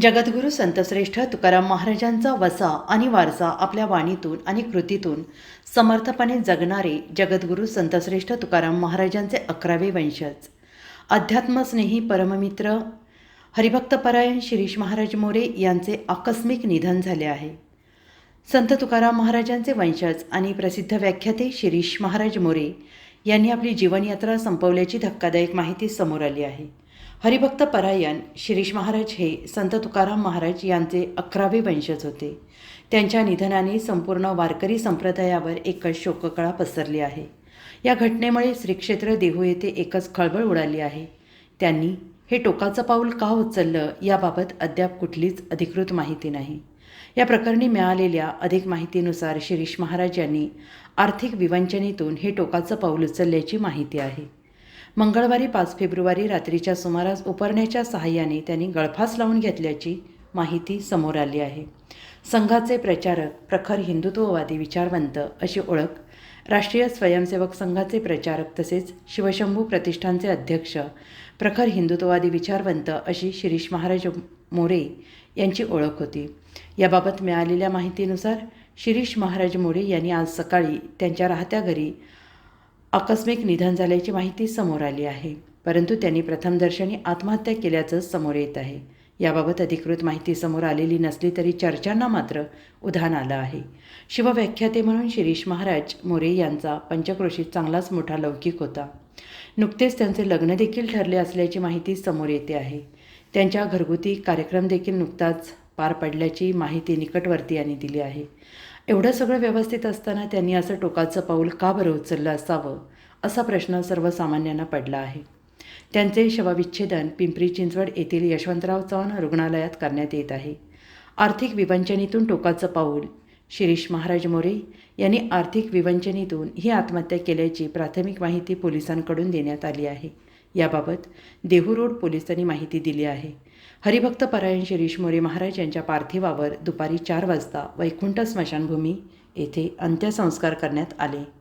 जगद्गुरू संतश्रेष्ठ तुकाराम महाराजांचा वसा आणि वारसा आपल्या वाणीतून आणि कृतीतून समर्थपणे जगणारे जगद्गुरू संतश्रेष्ठ तुकाराम महाराजांचे अकरावे वंशज. अध्यात्मस्नेही परममित्र हरिभक्तपरायण शिरीष महाराज मोरे यांचे आकस्मिक निधन झाले आहे. संत तुकाराम महाराजांचे वंशज आणि प्रसिद्ध व्याख्याते शिरीष महाराज मोरे यांनी आपली जीवनयात्रा संपवल्याची धक्कादायक माहिती समोर आली आहे. हरिभक्त परायण शिरीष महाराज हे संत तुकाराम महाराज यांचे अकरावे वंशज होते. त्यांच्या निधनाने संपूर्ण वारकरी संप्रदायावर एकच शोककळा पसरली आहे. या घटनेमुळे श्रीक्षेत्र देहू येथे एकच खळबळ उडाली आहे. त्यांनी हे टोकाचं पाऊल का उचललं? याबाबत अद्याप कुठलीच अधिकृत माहिती नाही. या प्रकरणी मिळालेल्या अधिक माहितीनुसार शिरीष महाराज यांनी आर्थिक विवंचनेतून हे टोकाचं पाऊल उचलल्याची माहिती आहे. मंगळवारी पाच फेब्रुवारी रात्रीच्या सुमारास उपरण्याच्या सहाय्याने त्यांनी गळफास लावून घेतल्याची माहिती समोर आली आहे. संघाचे प्रचारक प्रखर हिंदुत्ववादी विचारवंत अशी ओळख राष्ट्रीय स्वयंसेवक संघाचे प्रचारक तसेच शिवशंभू प्रतिष्ठानचे अध्यक्ष प्रखर हिंदुत्ववादी विचारवंत अशी शिरीष महाराज मोरे यांची ओळख होती. याबाबत मिळालेल्या माहितीनुसार शिरीष महाराज मोरे यांनी आज सकाळी त्यांच्या राहत्या घरी आकस्मिक निधन झाल्याची माहिती समोर आली आहे. परंतु त्यांनी प्रथमदर्शनी आत्महत्या केल्याचं समोर येत आहे. याबाबत अधिकृत माहिती समोर आलेली नसली तरी चर्चांना मात्र उधाण आलं आहे. शिवव्याख्याते म्हणून शिरीष महाराज मोरे यांचा पंचक्रोशीत चांगलाच मोठा लौकिक होता. नुकतेच त्यांचे लग्न देखील ठरले असल्याची माहिती समोर येते आहे. त्यांच्या घरगुती कार्यक्रम देखील नुकताच पार पडल्याची माहिती निकटवर्तीयांनी दिली आहे. एवढं सगळं व्यवस्थित असताना त्यांनी असं टोकाचं पाऊल का बरं उचललं असावं असा प्रश्न सर्वसामान्यांना पडला आहे. त्यांचे शवविच्छेदन पिंपरी चिंचवड येथील यशवंतराव चव्हाण रुग्णालयात करण्यात येत आहे. आर्थिक विवंचनेतून टोकाचं पाऊल शिरीष महाराज मोरे यांनी आर्थिक विवंचनेतून ही आत्महत्या केल्याची प्राथमिक माहिती पोलिसांकडून देण्यात आली आहे. याबाबत देहू रोड पोलिसांनी माहिती दिली आहे. हरिभक्त परायण शिरीष मोरे महाराज यांच्या पार्थिवावर दुपारी चार वाजता वैकुंठ स्मशानभूमी येथे अंत्यसंस्कार करण्यात आले.